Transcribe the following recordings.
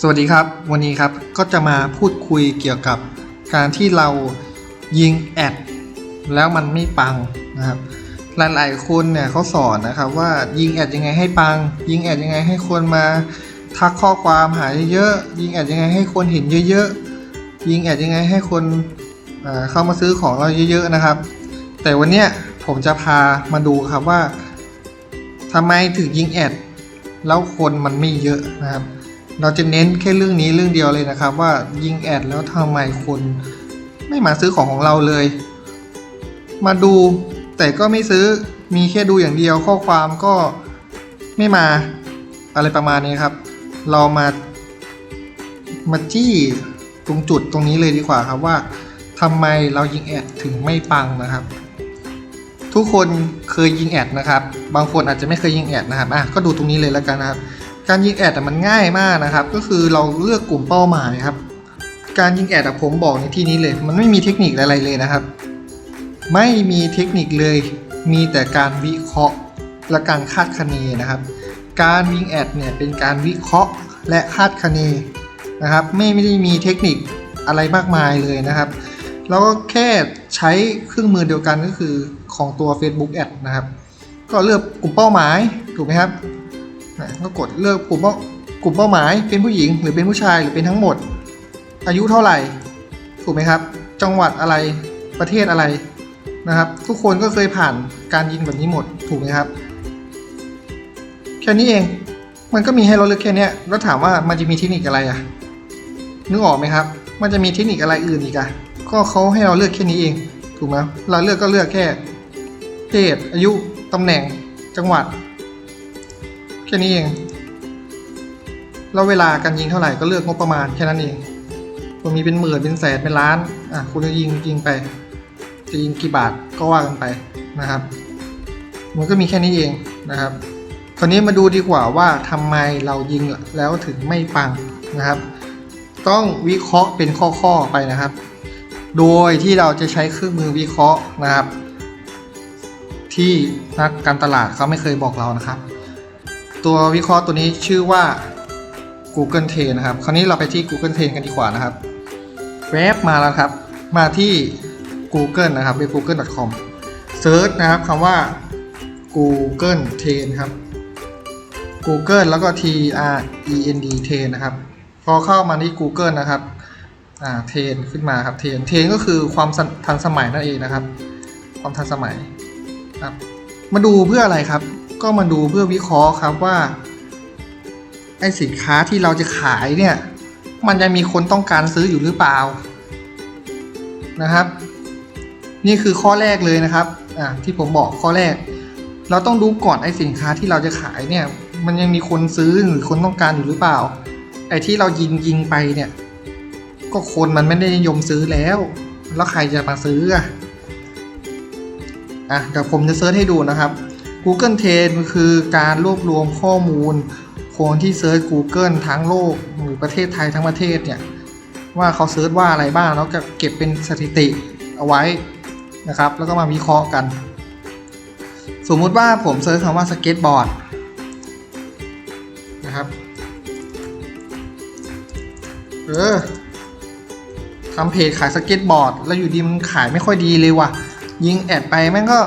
สวัสดีครับ วันนี้ครับก็จะมาพูดคุยเกี่ยวกับการที่เรายิงแอดแล้วมันไม่ปังนะครับ หลายๆคนเนี่ยเขาสอนนะครับว่ายิงแอดยังไงให้ปัง ยิงแอดยังไงให้คนมาทักข้อความหาเยอะๆยิงแอดยังไงให้คนเห็นเยอะๆยิงแอดยังไงให้คนเอ่อเข้ามาซื้อของเราเยอะๆนะครับ แต่วันเนี้ยผมจะพามาดูครับว่าทำไมถึงยิงแอดแล้วคนมันไม่เยอะนะครับ เราจะเน้นแค่เรื่องนี้เรื่องเดียวเลยนะครับ ว่ายิงแอดแล้วทำไมคนไม่มาซื้อของของเราเลย มาดูแต่ก็ไม่ซื้อมีแค่ดูอย่างเดียวข้อความก็ไม่มาอะไรประมาณนี้ครับ เรามามาจี้ตรงจุดตรงนี้เลยดีกว่าครับว่าทำไมเรายิงแอดถึงไม่ปังนะครับ ทุกคนเคยยิงแอดนะครับ บางคนอาจจะไม่เคยยิงแอดนะครับอะก็ดูตรงนี้เลยแล้วกันนะครับ การยิงแอดมันง่ายมากนะครับ ก็คือเราเลือกกลุ่มเป้าหมายครับ การยิงแอดผมบอกในที่นี้เลย มันไม่มีเทคนิคอะไรเลยนะครับ ไม่มีเทคนิคเลย มีแต่การวิเคราะห์และการคาดคะเนนะครับ การยิงแอดเนี่ยเป็นการวิเคราะห์และคาดคะเนนะครับไม่ไม่ได้มีเทคนิคอะไรมากมายเลยนะครับแล้วก็แค่ใช้เครื่องมือเดียวกันก็คือของตัว Facebook Ad นะครับ ก็เลือกกลุ่มเป้าหมายถูกไหมครับ นะก็กดเลือกกลุ่มเป้ากลุ่มเป้าหมายเป็นผู้หญิงหรือเป็นผู้ชายหรือเป็นทั้งหมด อายุเท่าไหร่ถูกไหมครับ จังหวัดอะไรประเทศอะไรนะครับ ทุกคนก็เคยผ่านการยิงแบบนี้หมดถูกไหมครับ แค่นี้เองมันก็มีให้เราเลือกแค่นี้แล้วถามว่ามันจะมีเทคนิคอะไรอะนึกออกไหมครับ มันจะมีเทคนิคอะไรอื่นอีกอะก็เขาให้เราเลือกแค่นี้เองถูกไหมเราเลือกก็เลือกแค่เพศอายุตำแหน่งจังหวัด ค่นี้เอง แล้วเวลาการยิงเท่าไหร่ก็เลือกงบประมาณแค่นั้นเองมันมีเป็นหมื่นเป็นแสนเป็นล้าน อะคุณจะยิงยิงไป จะยิงกี่บาทก็ว่ากันไปนะครับ มันก็มีแค่นี้เองนะครับ คราวนี้มาดูดีกว่าว่าทำไมเรายิงแล้วถึงไม่ปังนะครับ ต้องวิเคราะห์เป็นข้อๆไปนะครับ โดยที่เราจะใช้เครื่องมือวิเคราะห์นะครับ ที่นักการตลาดเขาไม่เคยบอกเรานะครับ ตัววิเคราะห์ตัวนี้ชื่อว่า Google Trend นะครับ คราวนี้เราไปที่ Google Trend กันดีกว่านะครับแวบมาแล้วครับ มาที่ Google นะครับเป็น google.com เซิร์ชนะครับคำว่า Google Trend ครับ Google แล้วก็ T R E N D Trend นะครับ พอเข้ามาที่ Google นะครับอ่าเทรนขึ้นมาครับเทรนเทรนก็คือความทันสมัยนั่นเองนะครับ ความทันสมัยครับมาดูเพื่ออะไรครับ ก็มาดูเพื่อวิเคราะห์ครับว่าไอสินค้าที่เราจะขายเนี่ยมันจะมีคนต้องการซื้ออยู่หรือเปล่านะครับ นี่คือข้อแรกเลยนะครับอ่าที่ผมบอกข้อแรก เราต้องดูก่อนไอสินค้าที่เราจะขายเนี่ยมันยังมีคนซื้อหรือคนต้องการอยู่หรือเปล่า ไอที่เรายิงยิงไปเนี่ย ก็คนมันไม่ได้นิยมซื้อแล้ว แล้วใครจะมาซื้ออะอะเดี๋ยวผมจะเซิร์ชให้ดูนะครับ Google Trend คือการรวบรวมข้อมูล คนที่เซิร์ช Google ทั้งโลกหรือประเทศไทยทั้งประเทศเนี่ยว่าเขาเซิร์ชว่าอะไรบ้างแล้วก็เก็บเป็นสถิติเอาไว้นะครับ แล้วก็มาวิเคราะห์กัน สมมุติว่าผมเซิร์ชคำว่าสเก็ตบอร์ดนะครับเออทำเพจขายสเก็ตบอร์ด แล้วอยู่ดีมันขายไม่ค่อยดีเลยว่ะ ยิงแอดไปแม่งก็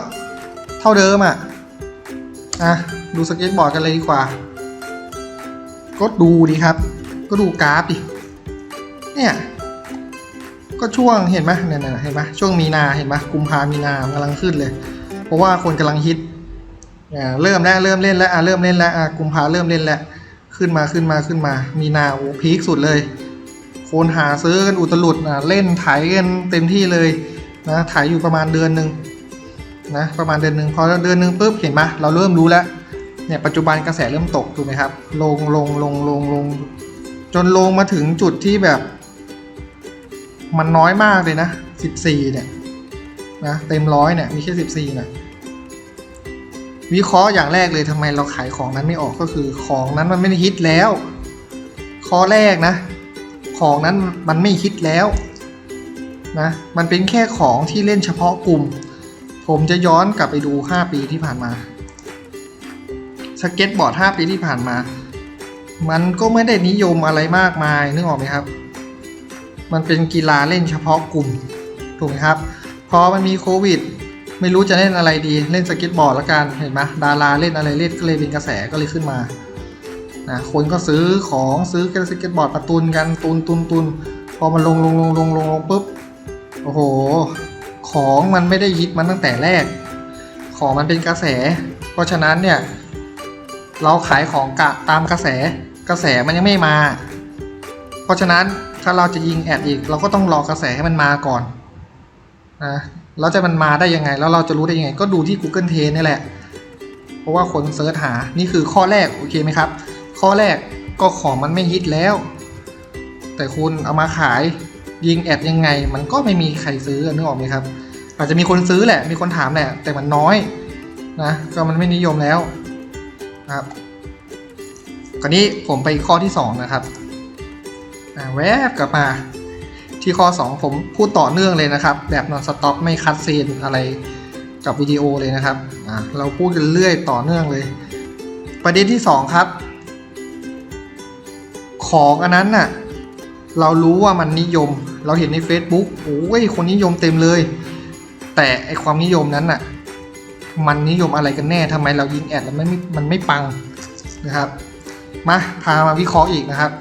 เท่าเดิมอะ อะ ดูสเก็ตบอร์ดกันเลยดีกว่า ก็ดูดีครับ ก็ดูกราฟดิ เนี่ย ก็ช่วงเห็นไหมเนี่ยเห็นไหมช่วงมีนาเห็นไหมกุมภามีนากำลังขึ้นเลย เพราะว่าคนกำลังฮิตอ่าเริ่มแล้วเริ่มเล่นแล้วอะเริ่มเล่นแล้วอะกุมภาเริ่มเล่นแล้วขึ้นมาขึ้นมาขึ้นมา มีนาโอ้พีคสุดเลยคนหาซื้อกันอุตลุดนะเล่นไถกันเต็มที่เลยนะไถอยู่ประมาณเดือนหนึ่ง นะประมาณเดือนหนึ่งพอเดือนหนึ่งปุ๊บเห็นไหมเราเริ่มรู้แล้วเนี่ยปัจจุบันกระแสเริ่มตกถูกไหมครับ ลงลงลงลงลง จนลงมาถึงจุดที่แบบ มันน้อยมากเลยนะสิบสี่เนี่ยนะเต็มร้อยเนี่ยมีแค่สิบสี่นะวิเคราะห์อย่างแรกเลยทำไมเราขายของนั้นไม่ออกก็คือของนั้นมันไม่ได้ฮิตแล้ว ข้อแรกนะ ของนั้นมันไม่ฮิตแล้วนะมันเป็นแค่ของที่เล่นเฉพาะกลุ่ม ผมจะย้อนกลับไปดู 5 ปีที่ผ่านมา สเก็ตบอร์ด 5 ปีที่ผ่านมา มันก็ไม่ได้นิยมอะไรมากมายนึกออกไหมครับ มันเป็นกีฬาเล่นเฉพาะกลุ่ม ถูกไหมครับ พอมันมีโควิด ไม่รู้จะเล่นอะไรดี เล่นสเก็ตบอร์ดละกัน เห็นไหมดาราเล่นอะไรเล่นก็เลยเป็นกระแสก็เลยขึ้นมา นะ คนก็ซื้อของซื้อแกสเก็ตบอร์ดมาตุนกันตุนตุนตุนพอมันลงลงลงลงลงลงปุ๊บ โอ้โห ของมันไม่ได้ฮิตมันตั้งแต่แรก ของมันเป็นกระแส เพราะฉะนั้นเนี่ย เราขายของกะตามกระแส กระแสมันยังไม่มา เพราะฉะนั้นถ้าเราจะยิงแอดอีก เราก็ต้องรอกระแสให้มันมาก่อนนะแล้วจะมันมาได้ยังไง แล้วเราจะรู้ได้ยังไง ก็ดูที่ Google Trend นี่แหละ เพราะว่าคนเซิร์ชหา นี่คือข้อแรก โอเคไหมครับ ข้อแรกก็ของมันไม่ฮิตแล้ว แต่คุณเอามาขาย ยิงแอดยังไง มันก็ไม่มีใครซื้อนึกออกไหมครับ อาจจะมีคนซื้อแหละ มีคนถามแหละ แต่มันน้อยนะก็มันไม่นิยมแล้วนะครับคราวนี้ผมไปข้อที่สองนะครับแวบกลับมาที่ข้อ 2 ผมพูดต่อเนื่องเลยนะครับ แบบนอนสต็อปไม่คัดซีนอะไรกับวิดีโอเลยนะครับเราพูดกันเรื่อยต่อเนื่องเลย ประเด็นที่ 2 ครับ ของอันนั้นน่ะ เรารู้ว่ามันนิยม เราเห็นใน Facebook โอ้ยคนนิยมเต็มเลย แต่ไอความนิยมนั้นน่ะมันนิยมอะไรกันแน่ทำไมเรายิงแอดแล้วมันไม่มันไม่ปังนะครับ มาพามาวิเคราะห์อีกนะครับ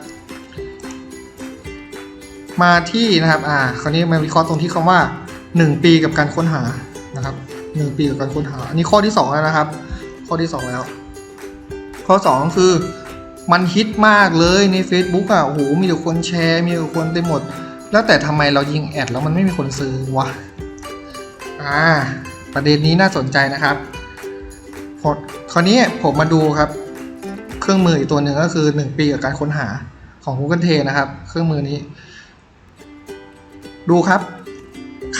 มาที่นะครับ อ่า คราวนี้มาวิเคราะห์ตรงที่คำว่า 1 ปีกับการค้นหานะครับ1ปีกับการค้นหา อันนี้ข้อที่2แล้วนะครับ ข้อที่ 2 แล้ว ข้อ 2 คือ มันฮิตมากเลยใน Facebook อะโอ้โหมีแต่คนแชร์มีแต่คนเต็มหมด แล้วแต่ทำไมเรายิงแอดแล้วมันไม่มีคนซื้อวะอ่าประเด็นนี้น่าสนใจนะครับพอคราวนี้ผมมาดูครับ เครื่องมืออีกตัวหนึ่งก็คือ 1 ปีกับการค้นหาของ Google Trend นะครับ เครื่องมือนี้ ดูครับ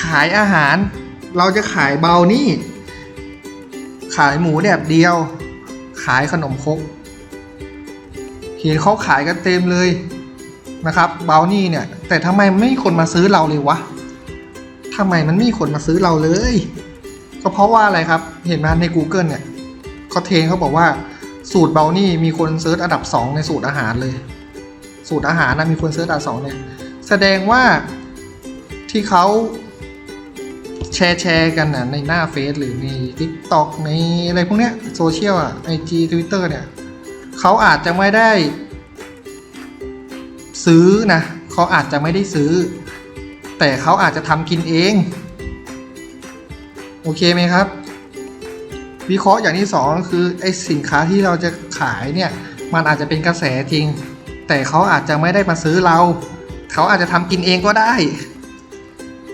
ขายอาหาร เราจะขายเบานี่ ขายหมูแดดเดียว ขายขนมครก เห็นเขาขายกันเต็มเลยนะครับเบานี่เนี่ย แต่ทำไมไม่มีคนมาซื้อเราเลยวะทำไมมันไม่มีคนมาซื้อเราเลย ก็เพราะว่าอะไรครับ เห็นไหมใน Google เนี่ยเขาเทรนเขาบอกว่าสูตรเบานี่มีคนเซิร์ชอันดับ 2 ในสูตรอาหารเลย สูตรอาหารนะมีคนเซิร์ชอันดับสองเนี่ยแสดงว่าที่เขาแชร์แชร์กันนะในหน้าเฟซหรือใน TikTok ในอะไรพวกเนี้ยโซเชียลอะ IG Twitter เนี่ย เขาอาจจะไม่ได้ซื้อนะเขาอาจจะไม่ได้ซื้อ แต่เขาอาจจะทำกินเอง โอเคไหมครับ วิเคราะห์อย่างที่สองคือไอสินค้าที่เราจะขายเนี่ยมันอาจจะเป็นกระแสจริง แต่เขาอาจจะไม่ได้มาซื้อเรา เขาอาจจะทำกินเองก็ได้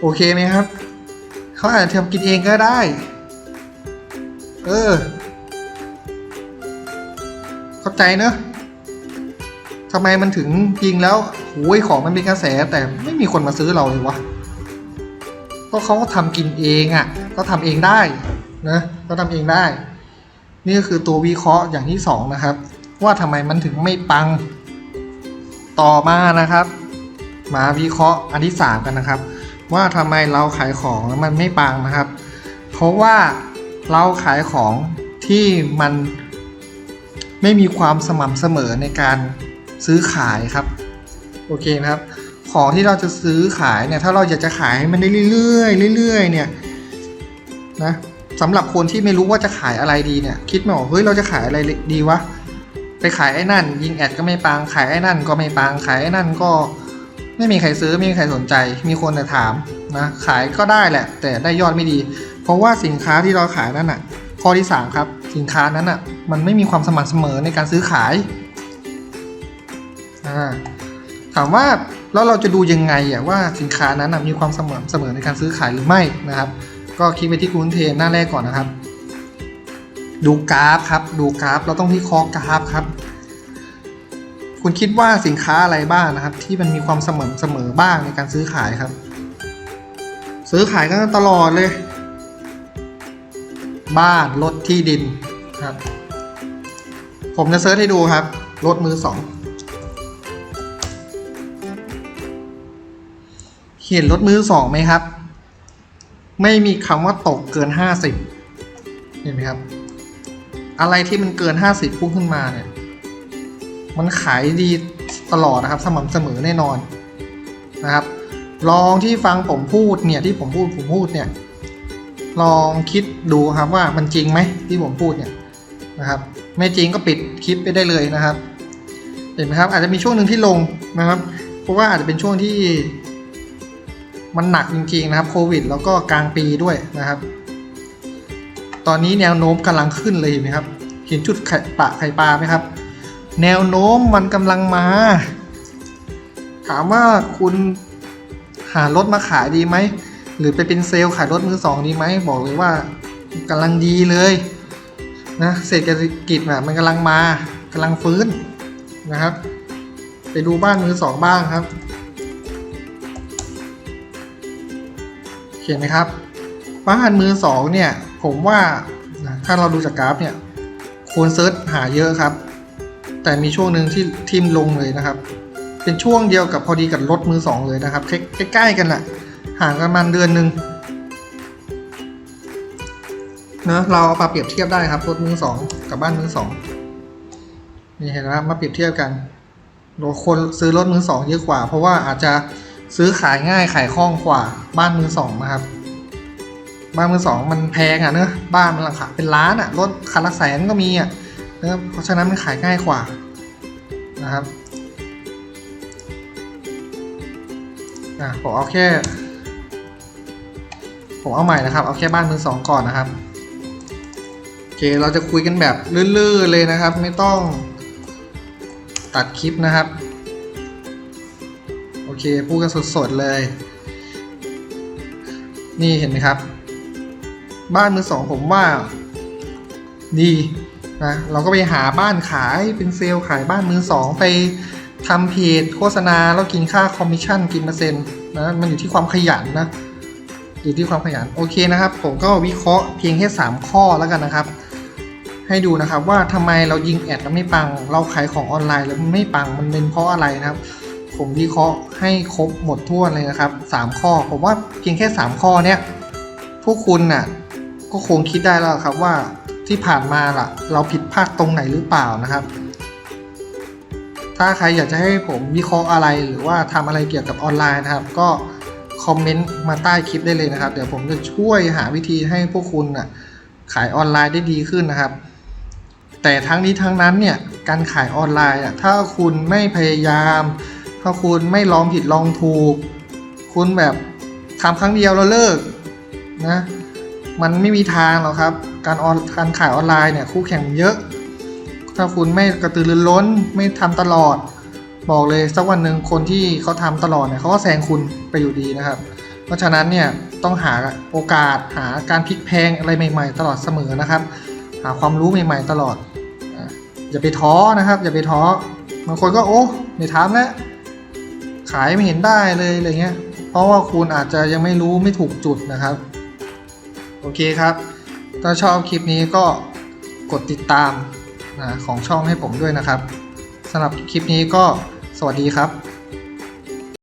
โอเคไหมครับ เขาอาจจะทำกินเองก็ได้ เออ เข้าใจเนอะทำไมมันถึงยิงแล้วโอ้ยของมันเป็นกระแสแต่ไม่มีคนมาซื้อเราเลยวะก็เขาก็ทำกินเองอะ่ะก็ทำเองได้นะก็ทำเองได้ นี่ก็คือตัววิเคราะห์อย่างที่สองนะครับ ว่าทำไมมันถึงไม่ปังต่อมานะครับ มาวิเคราะห์อันที่สามกันนะครับ ว่าทำไมเราขายของแล้วมันไม่ปังนะครับ เพราะว่าเราขายของที่มัน ไม่มีความสม่ำเสมอในการซื้อขายครับโอเคนะครับของที่เราจะซื้อขายเนี่ยถ้าเราอยากจะขายให้มันได้เรื่อยๆเรื่อยๆเนี่ยนะสำหรับคนที่ไม่รู้ว่าจะขายอะไรดีเนี่ยคิดไม่ออกเฮ้ยเราจะขายอะไรดีวะไปขายไอ้นั่น ยิงแอดก็ไม่ปังขายไอ้นั่นก็ไม่ปังขายไอ้นั่นก็ไม่มีใครซื้อไม่มีใครสนใจ มีคนแต่ถามนะขายก็ได้แหละ แต่ได้ยอดไม่ดี เพราะว่าสินค้าที่เราขายนั่นน่ะ ข้อที่สามครับสินค้านั้นน่ะ มันไม่มีความสม่ำเสมอในการซื้อขายอ่าถามว่าแล้วเราจะดูยังไงอะว่าสินค้านั้นมีความสม่ำเสมอในการซื้อขายหรือไม่นะครับ ก็คลิกไปที่คุณเทนหน้าแรกก่อนนะครับ ดูกราฟครับ ดูกราฟเราต้องที่คอกราฟครับ คุณคิดว่าสินค้าอะไรบ้างนะครับ ที่มันมีความเสมอเสมอบ้างในการซื้อขายครับ ซื้อขายกันตลอดเลย บ้านรถที่ดินครับ ผมจะเซิร์ชให้ดูครับ รถมือสองเห็นรถมือสองไหมครับ ไม่มีคำว่าตกเกินห้าสิบเห็นไหมครับ อะไรที่มันเกินห้าสิบพุ่งขึ้นมาเนี่ย มันขายดีตลอดนะครับ สม่ำเสมอแน่นอนนะครับ ลองที่ฟังผมพูดเนี่ยที่ผมพูดผมพูดเนี่ย ลองคิดดูครับว่ามันจริงไหมที่ผมพูดเนี่ยนะครับ ไม่จริงก็ปิดคลิปไปได้เลยนะครับ เห็นไหมครับ อาจจะมีช่วงหนึ่งที่ลงนะครับ เพราะว่าอาจจะเป็นช่วงที่ มันหนักจริงๆนะครับโควิด แล้วก็กลางปีด้วยนะครับ ตอนนี้แนวโน้มกำลังขึ้นเลยเห็นไหมครับ เห็นจุดไข่ปะไข่ปลาไหมครับ แนวโน้มมันกำลังมา ถามว่าคุณหารถมาขายดีไหมหรือไปเป็นเซลล์ขายรถมือสองดีไหมบอกเลยว่ากำลังดีเลย นะเศรษฐกิจน่ะมันกำลังมากำลังฟื้นนะครับ ไปดูบ้านมือสองบ้างครับ เขียนไหมครับ บ้านมือสองเนี่ย ผมว่านะถ้าเราดูจากกราฟเนี่ยควรเซิร์ชหาเยอะครับ แต่มีช่วงหนึ่งที่ทิมลงเลยนะครับ เป็นช่วงเดียวกับพอดีกับรถมือสองเลยนะครับใกล้ๆกันแหละห่างกันประมาณเดือนหนึ่ง นะเราเอามาเปรียบเทียบได้ครับรถมือสองกับบ้านมือสองนี่เห็นไหมครับมาเปรียบเทียบกันโดยคนซื้อรถมือสองเยอะกว่า เพราะว่าอาจจะซื้อขายง่ายขายคล่องกว่าบ้านมือสองนะครับ บ้านมือสองมันแพงอะเนอะบ้านมันราคาเป็นล้านอะรถคันละแสนก็มีอะเนอะเพราะฉะนั้นมันขายง่ายกว่านะครับอะผมเอาแค่ ผมเอาใหม่นะครับ เอาแค่บ้านมือสองก่อนนะครับ เคเราจะคุยกันแบบลื่นๆเลยนะครับ ไม่ต้องตัดคลิปนะครับ โอเคพูดกันสดๆเลย นี่เห็นไหมครับ บ้านมือสองผมว่า ดีนะเราก็ไปหาบ้านขายเป็นเซลล์ขายบ้านมือสองไปทำเพจโฆษณาแล้วกินค่าคอมมิชชั่นกินเปอร์เซ็นต์นะมันอยู่ที่ความขยันนะอยู่ที่ความขยันโอเคนะครับ ผมก็วิเคราะห์เพียงแค่ 3 ข้อแล้วกันนะครับ ให้ดูนะครับว่าทำไมเรายิงแอดแล้วไม่ปัง เราขายของออนไลน์แล้วไม่ปังมันเป็นเพราะอะไรนะครับ ผมวิเคราะห์ให้ครบหมดทั่วเลยนะครับ 3 ข้อ ผมว่าเพียงแค่ 3 ข้อเนี้ยพวกคุณน่ะก็คงคิดได้แล้วครับว่าที่ผ่านมาล่ะ เราผิดพลาดตรงไหนหรือเปล่านะครับ ถ้าใครอยากจะให้ผมวิเคราะห์อะไรหรือว่าทำอะไรเกี่ยวกับออนไลน์นะครับ ก็คอมเมนต์มาใต้คลิปได้เลยนะครับ เดี๋ยวผมจะช่วยหาวิธีให้พวกคุณน่ะขายออนไลน์ได้ดีขึ้นนะครับ แต่ทั้งนี้ทั้งนั้นเนี่ยการขายออนไลน์ถ้าคุณไม่พยายาม ถ้าคุณไม่ลองผิดลองถูก คุณแบบทำครั้งเดียวแล้วเลิกนะมันไม่มีทางหรอกครับ การออนการขายออนไลน์เนี่ยคู่แข่งเยอะ ถ้าคุณไม่กระตือรือร้นไม่ทำตลอด บอกเลยสักวันหนึ่งคนที่เขาทำตลอดเนี่ยเขาก็แซงคุณไปอยู่ดีนะครับ เพราะฉะนั้นเนี่ยต้องหาโอกาสหาการพลิกแพงอะไรใหม่ ๆ ตลอดเสมอนะครับ หาความรู้ใหม่ ๆ ตลอด อย่าไปท้อนะครับ อย่าไปท้อบางคนก็โอ้ไม่ทำแล้วขายไม่เห็นได้เลยอะไรเงี้ย เพราะว่าคุณอาจจะยังไม่รู้ไม่ถูกจุดนะครับ โอเคครับ ถ้าชอบคลิปนี้ก็กดติดตามนะของช่องให้ผมด้วยนะครับสำหรับคลิปนี้ก็สวัสดีครับ